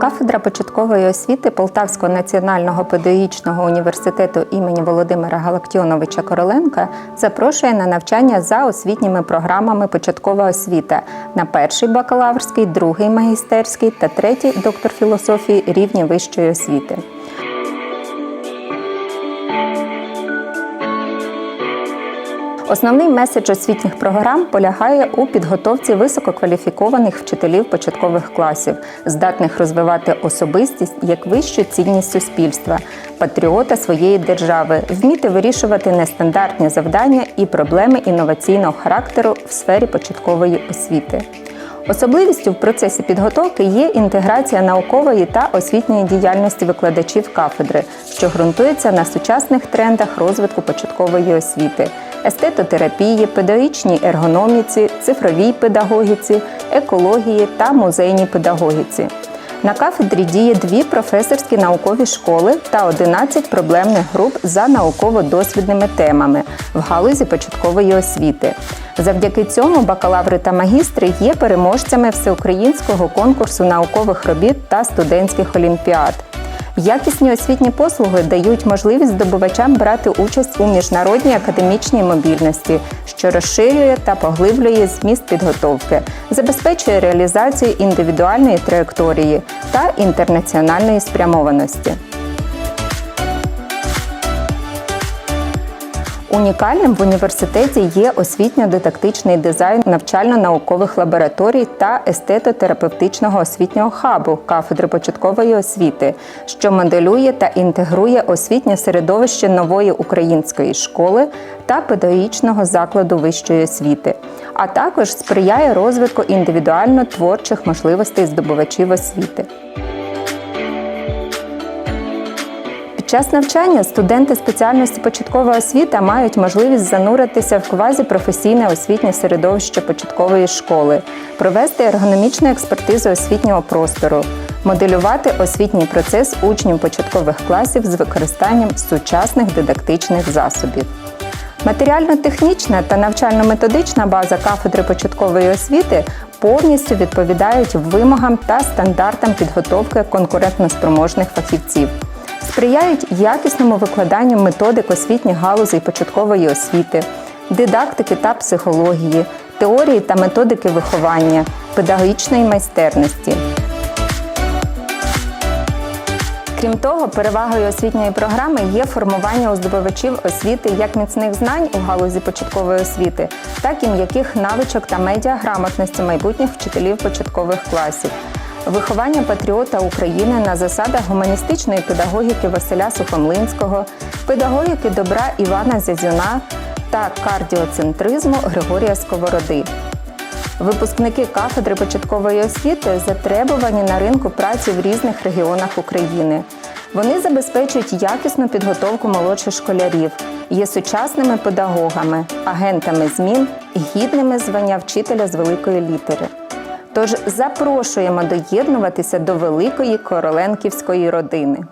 Кафедра початкової освіти Полтавського національного педагогічного університету імені Володимира Галактіоновича Короленка запрошує на навчання за освітніми програмами початкова освіта на перший бакалаврський, другий магістерський та третій доктор філософії рівні вищої освіти. Основний меседж освітніх програм полягає у підготовці висококваліфікованих вчителів початкових класів, здатних розвивати особистість як вищу цінність суспільства, патріота своєї держави, вміти вирішувати нестандартні завдання і проблеми інноваційного характеру в сфері початкової освіти. Особливістю в процесі підготовки є інтеграція наукової та освітньої діяльності викладачів кафедри, що ґрунтується на сучасних трендах розвитку початкової освіти, естетотерапії, педагогічній ергономіці, цифровій педагогіці, екології та музейній педагогіці. На кафедрі діє дві професорські наукові школи та 11 проблемних груп за науково-дослідними темами в галузі початкової освіти. Завдяки цьому бакалаври та магістри є переможцями всеукраїнського конкурсу наукових робіт та студентських олімпіад. Якісні освітні послуги дають можливість здобувачам брати участь у міжнародній академічній мобільності, що розширює та поглиблює зміст підготовки, забезпечує реалізацію індивідуальної траєкторії та інтернаціональної спрямованості. Унікальним в університеті є освітньо-дидактичний дизайн навчально-наукових лабораторій та естетотерапевтичного освітнього хабу кафедри початкової освіти, що моделює та інтегрує освітнє середовище нової української школи та педагогічного закладу вищої освіти, а також сприяє розвитку індивідуально творчих можливостей здобувачів освіти. Час навчання студенти спеціальності початкова освіта мають можливість зануритися в квазіпрофесійне освітнє середовище початкової школи, провести ергономічну експертизу освітнього простору, моделювати освітній процес учнів початкових класів з використанням сучасних дидактичних засобів. Матеріально-технічна та навчально-методична база кафедри початкової освіти повністю відповідають вимогам та стандартам підготовки конкурентноспроможних фахівців сприяють якісному викладанню методик освітніх галузей початкової освіти, дидактики та психології, теорії та методики виховання, педагогічної майстерності. Крім того, перевагою освітньої програми є формування у здобувачів освіти як міцних знань у галузі початкової освіти, так і м'яких навичок та медіаграмотності майбутніх вчителів початкових класів. Виховання патріота України на засадах гуманістичної педагогіки Василя Сухомлинського, педагогіки добра Івана Зязюна та кардіоцентризму Григорія Сковороди. Випускники кафедри початкової освіти затребувані на ринку праці в різних регіонах України. Вони забезпечують якісну підготовку молодших школярів, є сучасними педагогами, агентами змін гідними звання вчителя з великої літери. Тож запрошуємо доєднуватися до великої короленківської родини.